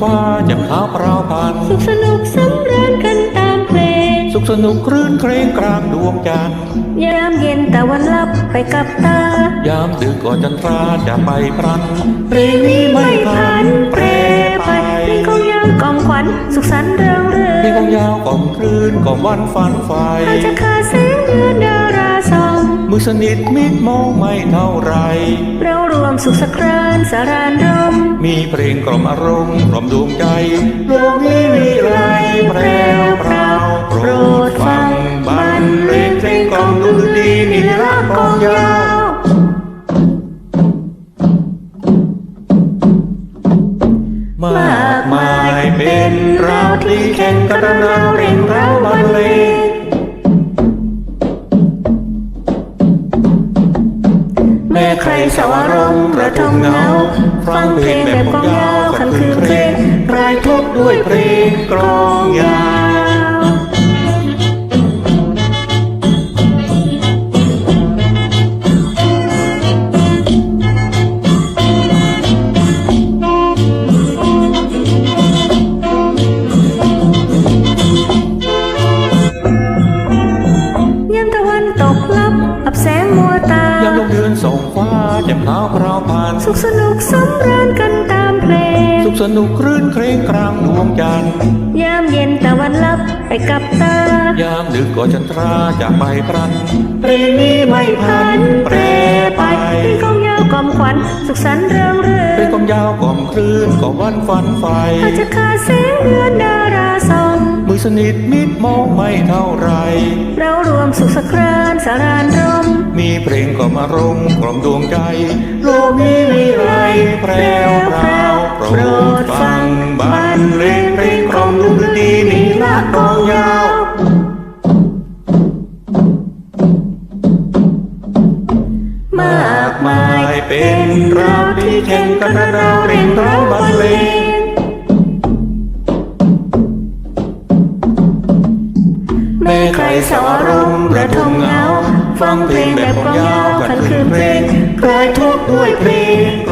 ขาวเปล่าพัน สุขสนุกสำราญกันตามเพลง สุขสนุกครื่นเครงกลางดวงจันทร์ ยามเย็นตะวันลับไปกับตา ยามดึกก่อนจันทราจะไปพรันเพลงนี้ไม่พันแปรไปเพลงของยาวกล่อมขวัญสุขสันต์เริงเริเพลงงของยาวกล่อมคลื่นกล่อมวันฝันไฟอาจจะขาดแสงเดือนดาราส่องมือสนิทมิดมองไม่เท่าไร เรารวมสุขสักรานสารานร มีเพลงกล่อมอารมณ์กล่อมดวงใจโลกนี้วิไลแพรวพราวโปรดฟังบรรเลงเพลงกล่อมดนตรีนิรักกองยาวมากมายเป็นเราที่แข่งกันเราเร่งเราบรรเลง ม่ใครสาวรมณ์ระทมเงา ฟังเพลงแบบกองยาวขันคือเพลงรายทบด้วยเพลงกลองยาวยามตะวันตกลับอับแสงมัวตา สุขสนุกสำราญกันตามเพลง สุขสนุกครื่นเครงกลางดวงจันทร์ยามเย็นตะวันลับไปกับตา ยามดึกก่อนจันทราจะไปพรันเพลงนี้ไม่พันแปรไปเพลงของยาวกล่อมขวัญสุขสันต์เริงเริเพลงงกองยาวกล่อมคลื่นกล่อมวันฝันไฟอาจจะขาดแสงเดือนดาราส่องมือสนิทมิดมองไม่เท่าไร เรารวมสุขสักรานสารานรมมี เพลงกล่อมอารมณ์กล่อมดวงใจ โลกนี้วิไลแพรวพราวโปรดฟังบรรเลงเพลงกล่อมดนตรีนิรักกองยาวมากมายเป็นเราที่แข่งกันเราเร่งเราบรรเลงแม่ใครสาวรมณ์ระทมงา ฟังเพลงแบบกลองยาวกันคืนเพลงคลายทุกข์ด้วยเพลง